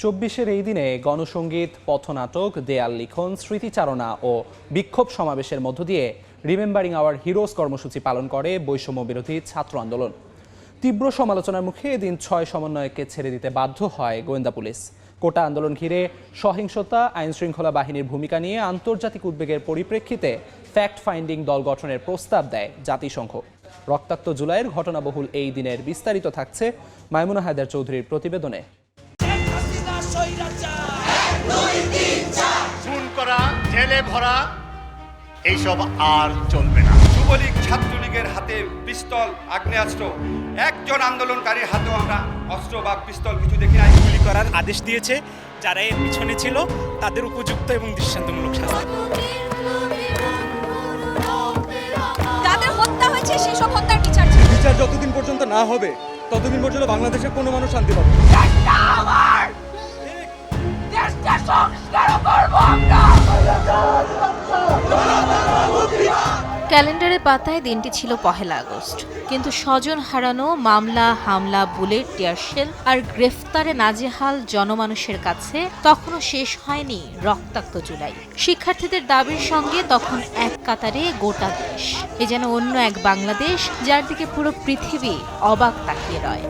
চব্বিশের এই দিনে গণসঙ্গীত পথনাটক, দেয়াল লিখন, স্মৃতিচারণা ও বিক্ষোভ সমাবেশের মধ্য দিয়ে রিমেম্বারিং আওয়ার হিরোজ কর্মসূচি পালন করে বৈষম্য বিরোধী ছাত্র আন্দোলন। তীব্র সমালোচনার মুখে এদিন ছয় সমন্বয়কে ছেড়ে দিতে বাধ্য হয় গোয়েন্দা পুলিশ। কোটা আন্দোলন ঘিরে সহিংসতা আইন শৃঙ্খলা বাহিনীর ভূমিকা নিয়ে আন্তর্জাতিক উদ্বেগের পরিপ্রেক্ষিতে ফ্যাক্ট ফাইন্ডিং দল গঠনের প্রস্তাব দেয় জাতিসংঘ। রক্তাক্ত জুলাইয়ের ঘটনাবহুল এই দিনের বিস্তারিত থাকছে মাইমুনা হায়দার চৌধুরীর প্রতিবেদনে। জেলে ভরা এইসব আর চলবে না। যুবলীগ ছাত্রলীগের হাতে পিস্তল আগ্নেয়াস্ত্র। একজন আন্দোলনকারীর হাতেও আমরা অস্ত্র বা পিস্তল কিছু দেখি নাই। গুলি করার আদেশ দিয়েছে যারা এর পিছনে ছিল তাদের উপযুক্ত এবং দৃষ্টান্তমূলক শাস্তি। যাদের হত্যা হয়েছে সেসব হত্যার বিচার বিচার যতদিন পর্যন্ত না হবে ততদিন পর্যন্ত বাংলাদেশের কোনো মানুষ শান্তি পাবে না। ক্যালেন্ডারের পাতায় দিনটি ছিল পহেলা আগস্ট। কিন্তু স্বজন হারানো, মামলা, হামলা, বুলেট টিয়ারশেল আর গ্রেফতারে নাজেহাল জনমানুষের কাছে তখনও শেষ হয়নি রক্তাক্ত জুলাই। শিক্ষার্থীদের দাবির সঙ্গে তখন এক কাতারে গোটা দেশ। এ যেন অন্য এক বাংলাদেশ, যার দিকে পুরো পৃথিবী অবাক তাকিয়ে রয়।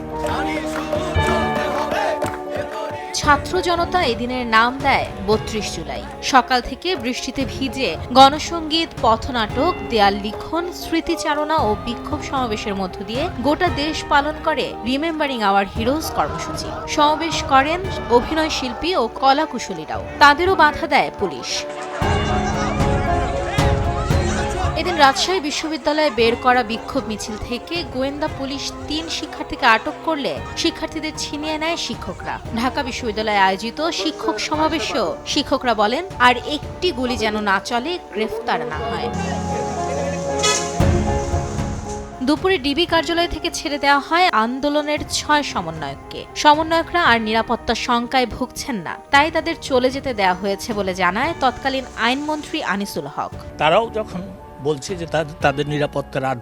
ছাত্র জনতা এদিনের নাম দেয় বত্রিশ জুলাই। সকাল থেকে বৃষ্টিতে ভিজে গণসঙ্গীত পথনাটক, দেয়াল লিখন, স্মৃতিচারণা ও বিক্ষোভ সমাবেশের মধ্য দিয়ে গোটা দেশ পালন করে রিমেম্বারিং আওয়ার হিরোজ কর্মসূচি। সমাবেশ করেন অভিনয় শিল্পী ও কলাকুশলীরাও। তাদেরও বাধা দেয় পুলিশ। এদিন রাজশাহী বিশ্ববিদ্যালয়ে বের করা বিক্ষোভ মিছিল থেকে গোয়েন্দা পুলিশ তিন শিক্ষার্থীকে আটক করলে শিক্ষার্থীদের ছিনিয়ে নেয় শিক্ষকরা। ঢাকা বিশ্ববিদ্যালয়ে আয়োজিত শিক্ষক সমাবেশেও শিক্ষকরা বলেন, আর একটি গুলি যেন না চলে, গ্রেফতার না হয়। দুপুরে ডিবি কার্যালয় থেকে ছেড়ে দেওয়া হয় আন্দোলনের ছয় সমন্বয়ককে। সমন্বয়করা আর নিরাপত্তা শঙ্কায় ভুগছেন না। তাই তাদের চলে যেতে দেওয়া হয়েছে বলে জানায় তৎকালীন আইনমন্ত্রী আনিসুল হক। তারাও যখন বলছে যে তাদের নিরাপত্তার আর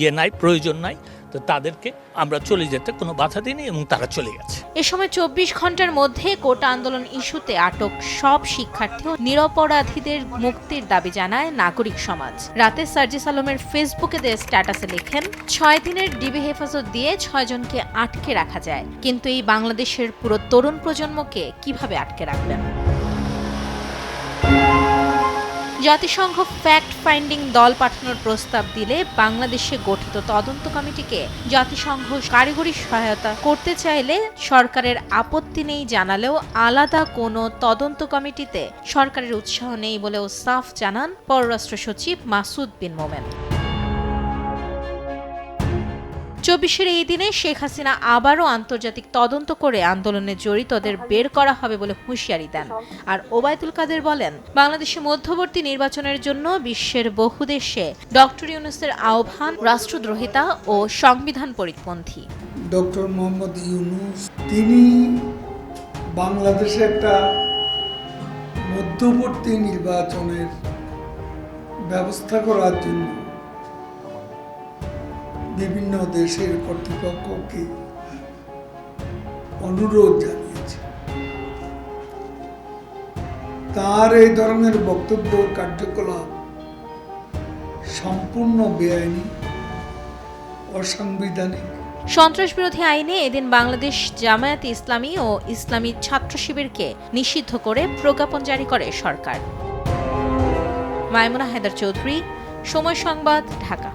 ইয়ে নাই, প্রয়োজন নাই, তো তাদেরকে আমরা চলে যেতে কোনো বাধা দিইনি এবং তারা চলে গেছে। এ সময় চব্বিশ ঘণ্টার মধ্যে কোটা আন্দোলন ইস্যুতে আটক সব শিক্ষার্থী ও নিরপরাধীদের মুক্তির দাবি জানায় নাগরিক সমাজ। রাতে সার্জিস আলমের ফেসবুকে দেয় স্ট্যাটাসে লেখেন, ছয় দিনের ডিবি হেফাজত দিয়ে ছয়জনকে আটকে রাখা যায়, কিন্তু এই বাংলাদেশের পুরো তরুণ প্রজন্মকে কীভাবে আটকে রাখবেন? জাতিসংঘ ফ্যাক্ট ফাইন্ডিং দল পাঠানোর প্রস্তাব দিলে বাংলাদেশে গঠিত তদন্ত কমিটিকে জাতিসংঘ কারিগরি সহায়তা করতে চাইলে সরকারের আপত্তি নেই জানালেও আলাদা কোনো তদন্ত কমিটিতে সরকারের উৎসাহ নেই বলেও সাফ জানান পররাষ্ট্র সচিব মাসুদ বিন মোমেন। চব্বিশের এই দিনে শেখ হাসিনা আবারও আন্তর্জাতিক তদন্ত করে আন্দোলনে জড়িতদের বের করা হবে বলে হুঁশিয়ারি দেন। আর ওবায়দুল কাদের বলেন, বাংলাদেশে মধ্যবর্তী নির্বাচনের জন্য বিশ্বের বহু দেশে ডক্টর ইউনুসের আহ্বান রাষ্ট্রদ্রোহিতা ও সংবিধান পরিপন্থী। ডক্টর মোহাম্মদ ইউনুস, তিনি বাংলাদেশে একটা মধ্যবর্তী নির্বাচনের ব্যবস্থা করার জন্য বিভিন্ন দেশের কর্তৃপক্ষকে অনুরোধ জানিয়েছে। তার এই ধরনের বক্তব্য কার্যকলাপ সম্পূর্ণ বেআইনি, অসাংবিধানিক। সন্ত্রাস বিরোধী আইনে এদিন বাংলাদেশ জামায়াত ইসলামী ও ইসলামী ছাত্র শিবিরকে নিষিদ্ধ করে প্রজ্ঞাপন জারি করে সরকার। মায়মুনা হায়দার চৌধুরী, সময় সংবাদ, ঢাকা।